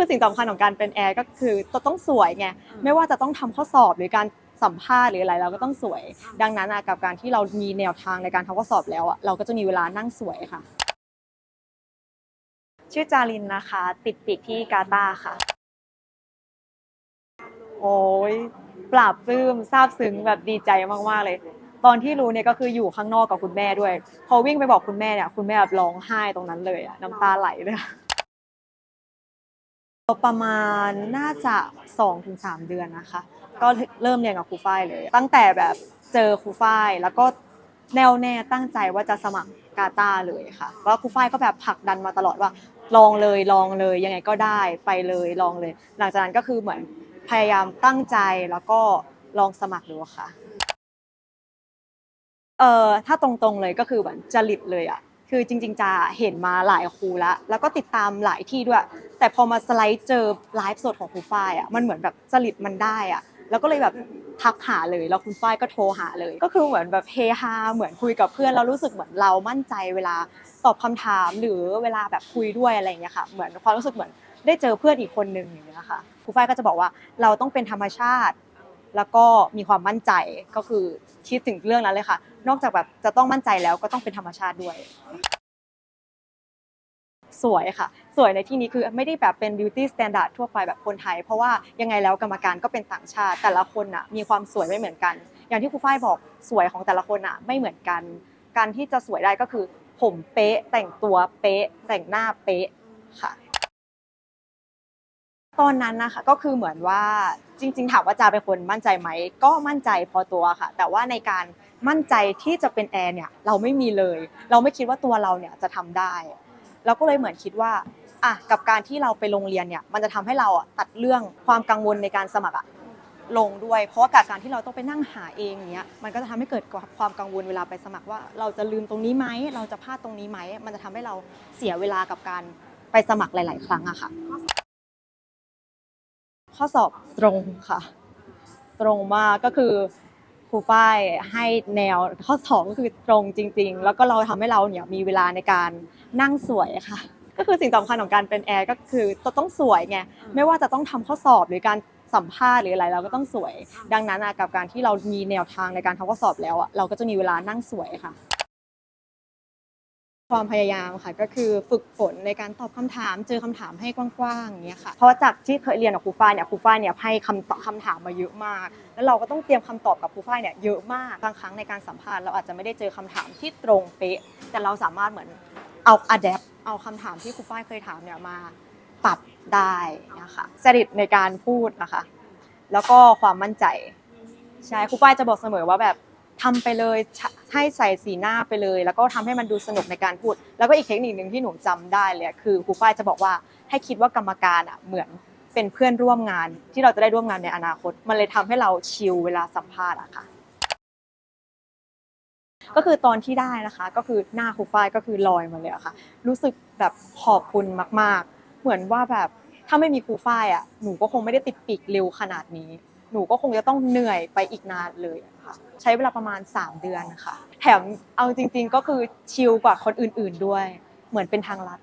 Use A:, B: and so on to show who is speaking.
A: คือสิ่งสำคัญของการเป็นแอร์ก็คือต้องสวยไงไม่ว่าจะต้องทำข้อสอบหรือการสัมภาษณ์หรืออะไรเราก็ต้องสวย ดังนั้นอะกับการที่เรามีแนวทางในการทำข้อสอบแล้วอะเราก็จะมีเวลานั่งสวยค่ะ ชื่อจารินนะคะ ติดปีกที่กาตาร์ค่ะ โอ้ยปราบปลื้มซาบซึ้งแบบดีใจมากๆเลย ตอนที่รู้เนี่ยก็คืออยู่ข้างนอกกับคุณแม่ด้วย พอวิ่งไปบอกคุณแม่เนี่ยคุณแม่แบบร้องไห้ตรงนั้นเลยอะน้ำตาไหลเลยอะ ประมาณน่าจะ2-3ถึงเดือนนะคะ ก็เริ่มเรียนกับครูฝ้ายเลย ตั้งแต่แบบเจอครูฝ้ายแล้วก็แน่วแน่ตั้งใจว่าจะสมัครกาตาเลยค่ะก็ครูฝ้ายก็แบบผลักดันมาตลอดว่า ลองเลยลองเลยยังไงก็ได้ไปเลยลองเลย หลังจากนั้นก็คือเหมือนพยายามตั้งใจแล้วก็ลองสมัครดูค่ะเอ่อถ้าตรงๆเลยก็คือเหมือนจริตเลยอะ คือจริง ๆ จะเห็นมาหลายครูแล้ว แล้วก็ติดตามหลายที่ด้วย แต่พอมาสไลด์เจอไลฟ์สดของครูฝ้ายอะมันเหมือนแบบจริตมันได้อะแล้วก็เลยแบบทักหาเลยแล้วคุณฝ้ายก็โทรหาเลย ก็คือเหมือนแบบเฮฮาเหมือนคุยกับเพื่อนเรารู้สึกเหมือนเรามั่นใจเวลาตอบคำถามหรือเวลาแบบคุยด้วยอะไรอย่างเงี้ยค่ะ เหมือนความรู้สึกเหมือนได้เจอเพื่อนอีกคนหนึ่งอย่างเงี้ยค่ะครูฝ้ายก็จะบอกว่าเราต้องเป็นธรรมชาติ แล้วก็มีความมั่นใจก็คือคิดถึงเรื่องนั้นเลยค่ะ นอกจากแบบจะต้องมั่นใจแล้วก็ต้องเป็นธรรมชาติด้วย สวยค่ะ สวยในที่นี้คือไม่ได้แบบเป็น beauty standard ทั่วไปแบบคนไทย เพราะว่ายังไงแล้วกรรมการก็เป็นต่างชาติ แต่ละคนอะมีความสวยไม่เหมือนกัน อย่างที่ครูฝ้ายบอกสวยของแต่ละคนอะไม่เหมือนกัน การที่จะสวยได้ก็คือ ผมเป๊ะแต่งตัวเป๊ะแต่งหน้าเป๊ะค่ะ ตอนนั้นนะคะก็คือเหมือนว่าจริง ๆ ถามว่าจาเป็นคนมั่นใจไหมก็มั่นใจพอตัวค่ะ แต่ว่าในการมั่นใจที่จะเป็นแอร์เนี่ยเราไม่มีเลย เราไม่คิดว่าตัวเราเนี่ยจะทำได้ เราก็เลยเหมือนคิดว่าอะกับการที่เราไปโรงเรียนเนี่ยมันจะทำให้เราอะตัดเรื่องความกังวลในการสมัครอะลงด้วย เพราะว่ากับการที่เราต้องไปนั่งหาเองเงี้ยมันก็จะทำให้เกิดความกังวลเวลาไปสมัครว่า เราจะลืมตรงนี้ไหมเราจะพลาดตรงนี้ไหมมันจะทำให้เราเสียเวลากับการไปสมัครหลาย ๆ ครั้งอะค่ะ ข้อสอบตรงค่ะ ตรงมากก็คือครูฝ้ายให้แนวข้อสอบก็คือตรงจริง ๆ แล้วก็เราทำให้เราเนี่ยมีเวลาในการนั่งสวยค่ะ ก็คือสิ่งสำคัญของการเป็นแอร์ก็คือต้องสวยไงไม่ว่าจะต้องทำข้อสอบหรือการสัมภาษณ์หรืออะไรเราก็ต้องสวย ดังนั้นกับการที่เรามีแนวทางในการทำข้อสอบแล้วเราก็จะมีเวลานั่งสวยค่ะ ความพยายามค่ะก็คือฝึกฝนในการตอบคำถาม เจอคำถามให้กว้างๆอย่างเงี้ยค่ะเพราะจากที่เคยเรียนกับครูฝ้ายเนี่ยครูฝ้ายเนี่ยให้คำตอบคำถามมาเยอะมาก แล้วเราก็ต้องเตรียมคำตอบกับครูฝ้ายเนี่ยเยอะมากบางครั้งในการสัมภาษณ์เราอาจจะไม่ได้เจอคำถามที่ตรงเป๊ะ แต่เราสามารถเหมือนเอาอะแดปเอาคำถามที่ครูฝ้ายเคยถามเนี่ยมาปรับได้นะคะจริตในการพูดนะคะ แล้วก็ความมั่นใจใช่ครูฝ้ายจะบอกเสมอว่าแบบ ทำไปเลยให้ใส่สีหน้าไปเลย แล้วก็ทำให้มันดูสนุกในการพูด แล้วก็อีกเทคนิคหนึ่งที่หนูจำได้เลยคือครูฝ้ายจะบอกว่าให้คิดว่ากรรมการอะเหมือนเป็นเพื่อนร่วมงานที่เราจะได้ร่วมงานในอนาคต มันเลยทำให้เราชิลเวลาสัมภาษณ์อะค่ะ ก็คือตอนที่ได้นะคะ ก็คือหน้าครูฝ้ายก็คือลอยมาเลยอะค่ะ รู้สึกแบบขอบคุณมาก ๆ เหมือนว่าแบบถ้าไม่มีครูฝ้ายอะหนูก็คงไม่ได้ติดปีกเร็วขนาดนี้ หนูก็คงจะต้องเหนื่อยไปอีกนานเลยค่ะ ใช้เวลาประมาณ 3 เดือนค่ะ แถมเอาจริงๆก็คือชิลกว่าคนอื่นๆด้วย เหมือนเป็นทางลัด